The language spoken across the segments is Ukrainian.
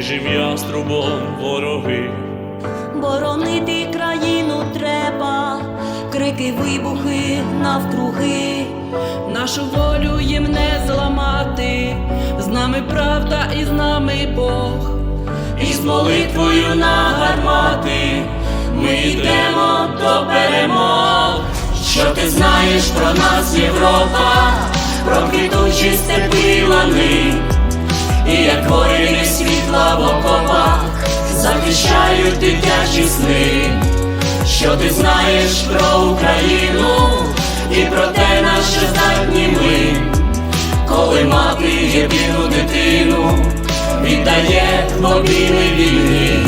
ворог, хижим яструбом вороги. Боронити країну треба, крики, вибухи навкруги. Нашу волю їм не зламати, з нами правда і з нами Бог. І з молитвою на гармати ми йдемо до перемог. Що ти знаєш про нас, Європа, про квітучі степи лани, захищають дитячі сни. Що ти знаєш про Україну і про те, на що здатні ми, коли мати єдину дитину віддає в обійми війни.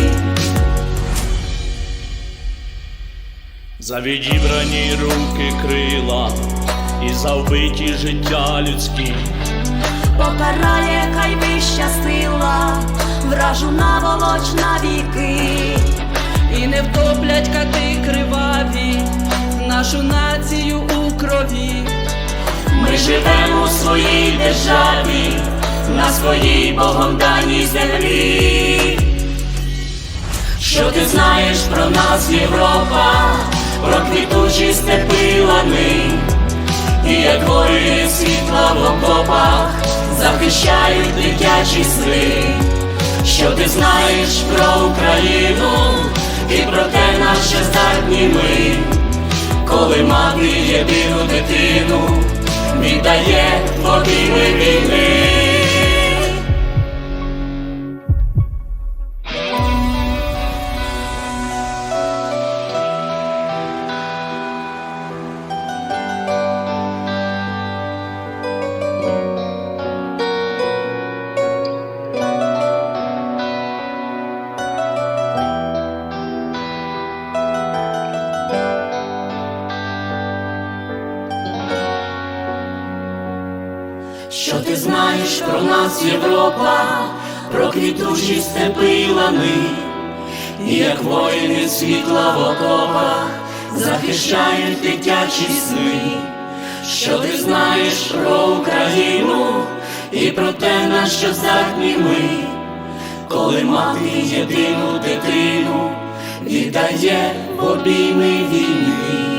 За відібрані руки крила і за вбиті життя людські. Покарає, хай вища сила, вражу на віки. І не втоплять кати криваві, нашу націю у крові. Ми живемо в своїй державі, на своїй Богом даній землі. Що ти знаєш про нас, Європа, про квітучі степи лани, як світла в окопах захищають дитячі сни. Що ти знаєш про Україну і про те, на що здатні ми, коли мати єдину дитину віддає в обійми війни. Що ти знаєш про нас, Європа, про квітучі степи й лани, і як воїни світла в окопах захищають дитячі сни. Що ти знаєш про Україну і про те, на що здатні ми, коли мати єдину дитину віддає в обійми війни.